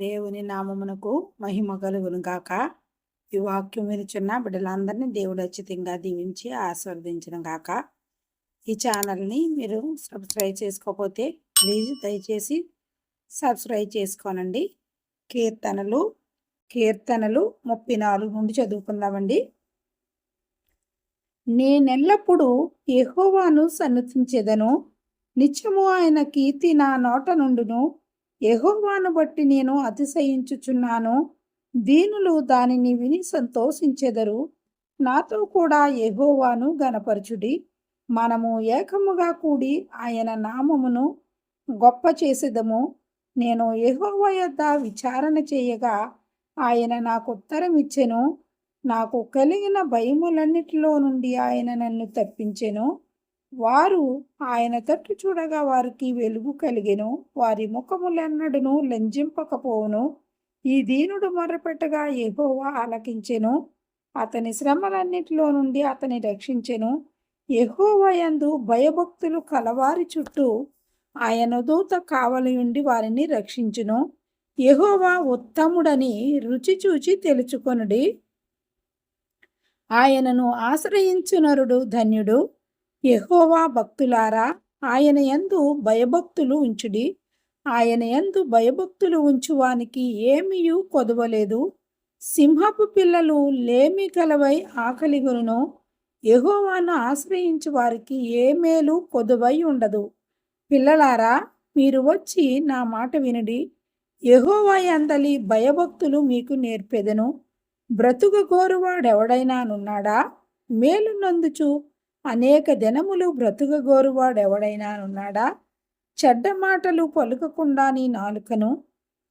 దేవుని నామమునకు మహిమ కలుగును గాక. ఈ వాక్యం వినిచున్న బిడ్డలందరినీ దేవుడు అచ్చితంగా దీవించి ఆస్వాదించడం గాక. ఈ ఛానల్ని మీరు సబ్స్క్రైబ్ చేసుకోకపోతే ప్లీజ్ దయచేసి సబ్స్క్రైబ్ చేసుకోనండి. కీర్తనలు కీర్తనలు ముప్పై నాలుగు నుండి చదువుకుందామండి. నేనెల్లప్పుడూ ఎహోవాను సన్నతించేదను. నిత్యము ఆయన కీర్తి నా నోట నుండును. ఎహోవాను బట్టి నేను అతిశయించుచున్నాను. దీనులు దానిని విని సంతోషించెదరు. నాతో కూడా ఎహోవాను గనపరచుడి మనము ఏకముగా కూడి ఆయన నామమును గొప్ప చేసేదము. నేను యెహోవా యొద్ద విచారణ చేయగా ఆయన నాకు ఉత్తరం ఇచ్చెను నాకు కలిగిన భయములన్నిటిలో నుండి ఆయన నన్ను తప్పించెను. వారు ఆయన తట్టు చూడగా వారికి వెలుగు కలిగెను. వారి ముఖములెన్నడును లంజింపకపోవును. ఈ దీనుడు మొరపెట్టగా ఎహోవా ఆలకించెను. అతని శ్రమలన్నిటిలో నుండి అతని రక్షించెను. యెహోవా యందు భయభక్తులు కలవారి చుట్టూ ఆయన దూత కావలి ఉండి వారిని రక్షించును. యహోవా ఉత్తముడని రుచి చూచి తెలుచుకొనుడి. ఆయనను ఆశ్రయించునరుడు ధన్యుడు. యహోవా భక్తులారా ఆయన యందు భయభక్తులు ఉంచుడి. ఆయన యందు భయభక్తులు ఉంచువానికి ఏమీయూ కొదవలేదు. సింహపు పిల్లలు లేమి కలవై ఆకలిగును యహోవాను ఆశ్రయించు వారికి ఏ మేలు కొదువై ఉండదు. పిల్లలారా మీరు వచ్చి నా మాట వినుడి. యహోవా అందలి భయభక్తులు మీకు నేర్పెదను. బ్రతుక గోరువాడెవడైనానున్నాడా? మేలు నందుచు అనేక దినములు బ్రతుకగోరువాడెవడైనా గోరువాడెవడైనానున్నాడా చెడ్డ మాటలు పలుకకుండా నీ నాలుకను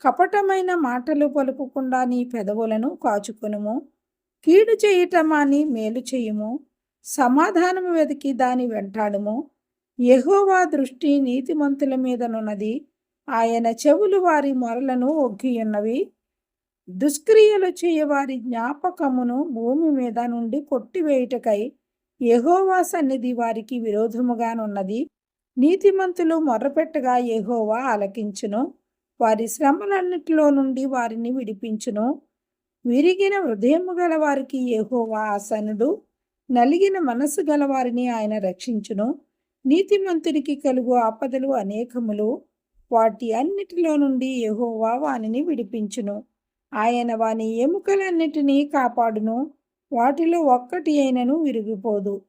కపటమైన మాటలు పలుకకుండా నీ పెదవులను కాచుకొనుము? కీడు చేయటమాని మేలు చేయుము? సమాధానము వెతికి దాని వెంటాడుము? యహోవా దృష్టి నీతిమంతుల మీదనున్నది ఆయన చెవులు వారి మొరలను ఒగ్గియున్నవి. దుష్క్రియలు చేయవారి జ్ఞాపకమును భూమి మీద నుండి కొట్టివేయుటకై యహోవా సన్నిధి వారికి విరోధముగానున్నది. నీతిమంతులు మొర్రపెట్టగా ఎహోవా ఆలకించును. వారి శ్రమలన్నిటిలో నుండి వారిని విడిపించును. విరిగిన హృదయము గల వారికి యెహోవా ఆసనుడు. నలిగిన మనసు గల వారిని ఆయన రక్షించును. నీతిమంతునికి కలుగు ఆపదలు అనేకములు. వాటి అన్నిటిలో నుండి యెహోవా వానిని విడిపించును. ఆయన వాని ఎముకలన్నిటినీ కాపాడును. వాటిలో ఒక్కటి అయినను విరిగిపోదు.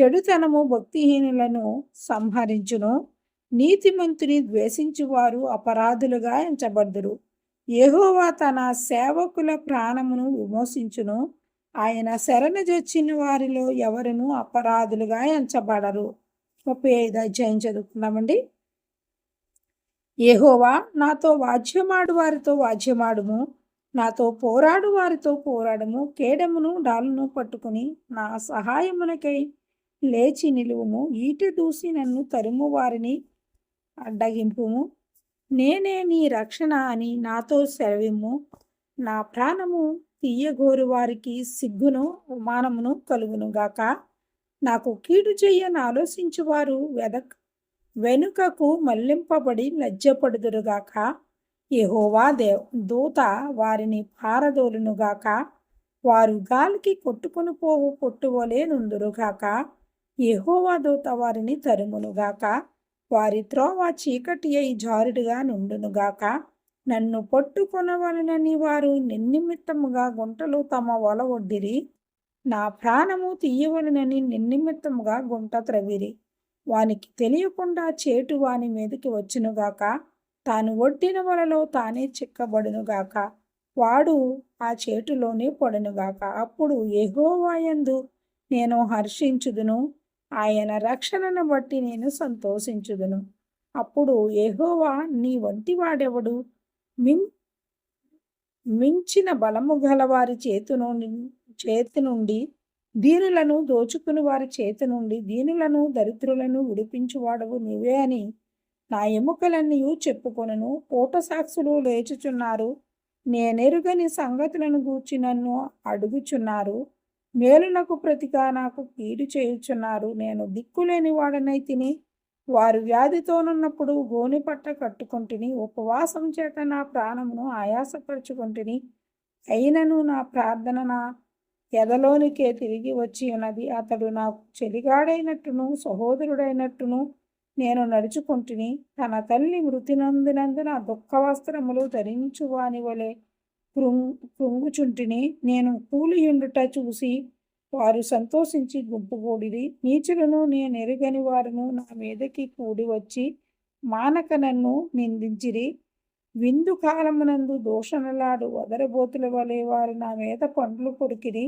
చెడుతనము భక్తిహీనులను సంహరించును. నీతిమంతుని ద్వేషించువారు అపరాధులుగా ఎంచబడ్దురు. యెహోవా తన సేవకుల ప్రాణమును విమోచించును ఆయన శరణజొచ్చిన వారిలో ఎవరును అపరాధులుగా ఎంచబడరు. ముప్పై ఐదు అధ్యాయం చదువుకుందామండి. యెహోవా నాతో వాద్యమాడు వారితో వాద్యమాడుము. నాతో పోరాడు వారితో పోరాడము కేడమును డాలును పట్టుకుని నా సహాయమునకై లేచి నిలువుము. ఈట దూసి నన్ను తరుము వారిని అడ్డగింపుము. నేనే నీ రక్షణ అని నాతో సెలవిమ్ము. నా ప్రాణము తీయగోరు వారికి సిగ్గును అవమానమును కలుగును గాక నాకు కీడు చెయ్యని ఆలోచించువారు వెదక్ వెనుకకు మళ్ళింపబడి లజ్జపడుదురుగాక. యహోవా దేవ్ దూత వారిని పారదోలునుగాక వారు గాలికి కొట్టుకుని పోవు పొట్టువలే నుందురుగాక యెహోవా దూత వారిని తరుమునుగాక వారి త్రోవ చీకటి అయి జారుడుగా నుండునుగాక నన్ను పట్టుకొనవలనని వారు నిన్నిమిత్తముగా గుంటలు తమ వల ఒడ్డిరి. నా ప్రాణము తీయవలనని నిన్నిమిత్తముగా గుంట త్రవిరి. వానికి తెలియకుండా చేటు వాని మీదకి వచ్చునుగాక తాను ఒడ్డిన వలలో తానే చిక్కబడునుగాక వాడు ఆ చేటులోనే పడునుగాక అప్పుడు ఎగోవాయందు నేను హర్షించుదును. ఆయన రక్షణను బట్టి నేను సంతోషించుదును. అప్పుడు ఎహోవా నీ వంటి వాడెవడు? మిం మించిన బలము గల వారి చేతు నుండి చేతి నుండి దీనులను దోచుకుని వారి చేతి నుండి దీనులను దరిద్రులను విడిపించువాడవు నీవే అని నా ఎముకలన్నీ చెప్పుకొనను. పూట సాక్షులు లేచుచున్నారు. నేనెరుగని సంగతులను గూర్చి నన్ను అడుగుచున్నారు. మేలునకు ప్రతిగా నాకు కీడు చేయుచున్నారు. నేను దిక్కులేని వాడనై తిని వారు వ్యాధితోనున్నప్పుడు గోనిపట్ట కట్టుకుంటుని ఉపవాసం చేత నా ప్రాణమును ఆయాసపరుచుకుంటుని. అయినను నా ప్రార్థన నా ఎదలోనికే తిరిగి వచ్చి ఉన్నది అతడు నాకు చెలిగాడైనట్టును సహోదరుడైనట్టును నేను నడుచుకుంటుని తన తల్లి మృతి నందినందున దుఃఖ వస్త్రములు ధరించు వాని వలె కృంగ్ కృంగుచుంటిని నేను కూలియుండుట చూసి వారు సంతోషించి గుంపుకూడిది నీచులను నేను ఎరుగని వారును నా మీదకి కూడి వచ్చి మానక నన్ను నిందించిరి. విందు కాలమునందు దూషణలాడు వదరబోతుల వలె వారు నా మీద పండ్లు కొరికిరి.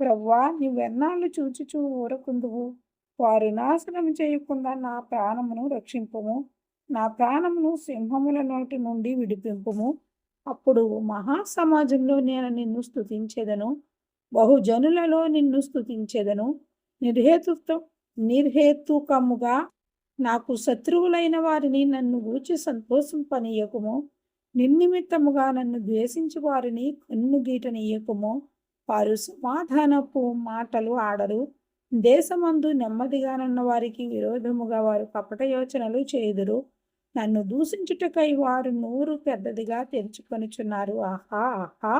ప్రవ్వా నువ్వెన్నాళ్ళు చూచుచూ ఊరకుందువు? వారు నాశనం చేయకుండా నా ప్రాణమును రక్షింపము. నా ప్రాణమును సింహముల నోటి నుండి విడిపింపుము. అప్పుడు మహాసమాజంలో నేను నిన్ను స్థుతించేదను బహుజనులలో నిన్ను స్థుతించేదను నిర్హేతుతో నిర్హేతుకముగా నాకు శత్రువులైన వారిని నన్ను గూర్చి సంతోషింపనీయకుము. నిర్నిమిత్తముగా నన్ను ద్వేషించు వారిని కన్నుగీటనీయకుము. వారు సమాధానపు మాటలు ఆడరు. దేశమందు నెమ్మదిగానున్న వారికి విరోధముగా వారు కపట యోచనలు చేయుదురు. నన్ను దూషించుటకై వారు నూరు పెద్దదిగా తెరుచుకొనిచున్నారు. ఆహా ఆహా.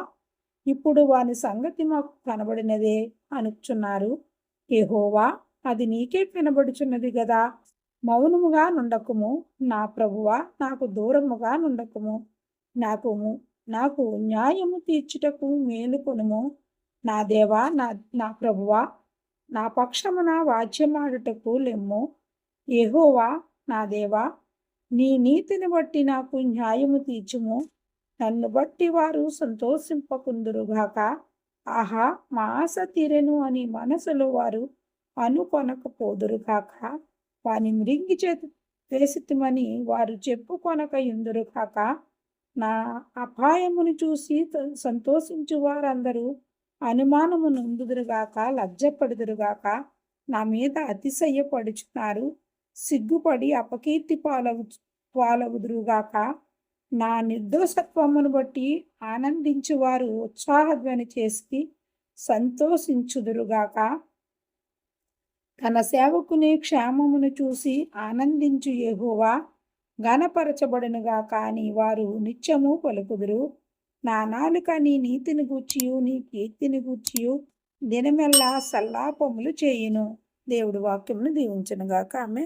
ఇప్పుడు వాని సంగతి మాకు కనబడినదే అనుచున్నారు. ఏహోవా అది నీకే కనబడుచున్నది గదా. మౌనముగా నుండకుము. నా ప్రభువా నాకు దూరముగా నుండకుము. నాకు నాకు న్యాయము తీర్చుటకు మేలుకొనుము నా దేవా నా నా ప్రభువా నా పక్షమున వాద్యమాడుటకు లెమ్ము. ఏహోవా నా దేవా నీ నీతిని బట్టి నాకు న్యాయము తీర్చుము. నన్ను బట్టి వారు సంతోషింపకుందురుగాక. ఆహా మా ఆశ తీరెను అని మనసులో వారు అనుకొనకపోదురుగాక. వాని మృంగి చేతి వేసిమని వారు చెప్పుకొనక ఇందురుగాక నా అపాయమును చూసి సంతోషించు వారందరూ అనుమానము నొందుదురుగాక లజ్జపడుదురుగాక నా మీద అతిశయపడుచున్నారు. సిగ్గుపడి అపకీర్తి పాలవు పాలవుదురుగాక నా నిర్దోషత్వమును బట్టి ఆనందించువారు ఉత్సాహధ్వని చేసి సంతోషించుదురుగాక. తన సేవకుని క్షేమమును చూసి ఆనందించు యెహోవా ఘనపరచబడునుగా కానీ వారు నిత్యము పలుకుదురు. నా నాలుక నీ నీతిని గూర్చియు నీ కీర్తిని గూర్చియు. దినమెల్లా సల్లాపములు చేయును. దేవుడి వాక్యమును దీవించనుగాక. ఆమె